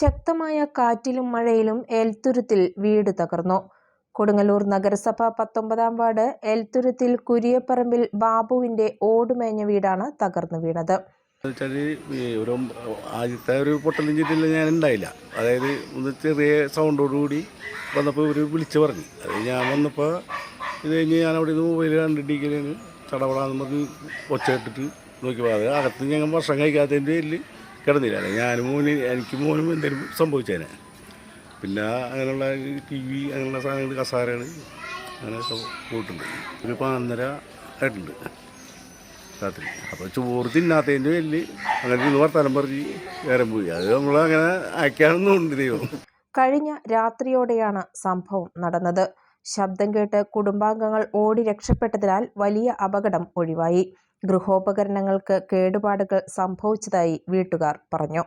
ശക്തമായ കാറ്റിലും മഴയിലും എൽത്തുരുത്തിൽ വീട് തകർന്നു. കൊടുങ്ങല്ലൂർ നഗരസഭ പത്തൊമ്പതാം വാർഡ് എൽത്തുരുത്തിൽ കുരിയപ്പറമ്പിൽ ബാബുവിന്റെ ഓടുമേഞ്ഞ വീടാണ് തകർന്നു വീണത്. ഒരു ആദ്യത്തെ ഒരു പൊട്ടലും ഞാൻ ഉണ്ടായില്ല അതായത് ഒന്ന് ചെറിയ സൗണ്ടോടുകൂടി വന്നപ്പോൾ ഇവർ വിളിച്ചു പറഞ്ഞു. അത് ഞാൻ വന്നപ്പോൾ ഇത് കഴിഞ്ഞ് ഞാൻ അവിടെ നിന്ന് മൊബൈൽ കണ്ടിട്ടിരിക്കലാണ് ചടപടാന്ന് പറഞ്ഞ് ഒച്ച ഇട്ടിട്ട് നോക്കിയപ്പോൾ അത് അകത്ത് ഞങ്ങൾ ഭക്ഷണം കഴിക്കാത്തതിന്റെ പേരിൽ കിടന്നില്ല ഞാൻ മോന് എനിക്ക് മോനും എന്തെങ്കിലും സംഭവിച്ചേനെ. പിന്നെ അങ്ങനെയുള്ള ടി വി അങ്ങനെയുള്ള സാധനങ്ങൾ കസാരകൾ അങ്ങനെ പോയിട്ടുണ്ട്. ഒരു പതിനൊന്നര ആയിട്ടുണ്ട് രാത്രി. അപ്പോൾ ചോറ് തിന്നാത്തതിന്റെ വലിയ അങ്ങനെ ഇന്ന് വർത്താനം പറഞ്ഞ് നേരം പോയി. അത് നമ്മളങ്ങനെ അങ്ങനെ അയക്കാനൊന്നും ദൈവം. കഴിഞ്ഞ രാത്രിയോടെയാണ് സംഭവം നടന്നത്. ശബ്ദം കേട്ട് കുടുംബാംഗങ്ങൾ ഓടി രക്ഷപ്പെട്ടതിനാൽ വലിയ അപകടം ഒഴിവായി. ഗൃഹോപകരണങ്ങൾക്ക് കേടുപാടുകൾ സംഭവിച്ചതായി വീട്ടുകാർ പറഞ്ഞു